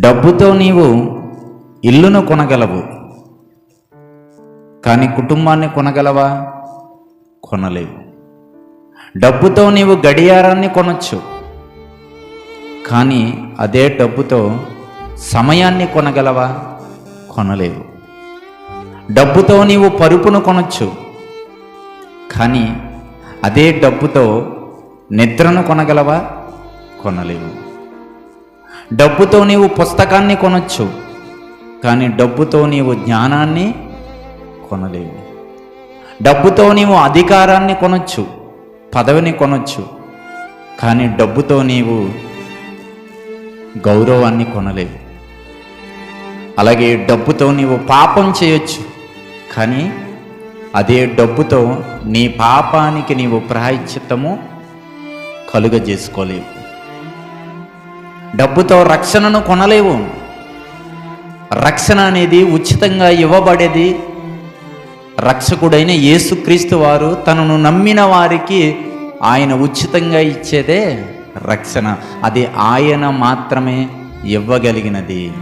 డబ్బుతో నీవు ఇల్లును కొనగలవు. కానీ కుటుంబాన్ని కొనగలవా? కొనలేవు. డబ్బుతో నీవు గడియారాన్ని కొనొచ్చు. కానీ అదే డబ్బుతో సమయాన్ని కొనగలవా? కొనలేవు. డబ్బుతో నీవు పరుపును కొనొచ్చు. కానీ అదే డబ్బుతో నిద్రను కొనగలవా? కొనలేవు. డబ్బుతో నీవు పుస్తకాన్ని కొనొచ్చు కానీ డబ్బుతో నీవు జ్ఞానాన్ని కొనలేవు. డబ్బుతో నీవు అధికారాన్ని కొనొచ్చు పదవిని కొనొచ్చు కానీ డబ్బుతో నీవు గౌరవాన్ని కొనలేవు. అలాగే డబ్బుతో నీవు పాపం చేయొచ్చు కానీ అదే డబ్బుతో నీ పాపానికి నీవు ప్రాయశ్చిత్తము కలుగజేసుకోలేవు. డబ్బుతో రక్షణను కొనలేవు. రక్షణ అనేది ఉచితంగా ఇవ్వబడేది. రక్షకుడైన యేసుక్రీస్తు వారు తనను నమ్మిన వారికి ఆయన ఉచితంగా ఇచ్చేదే రక్షణ. అది ఆయన మాత్రమే ఇవ్వగలిగినది.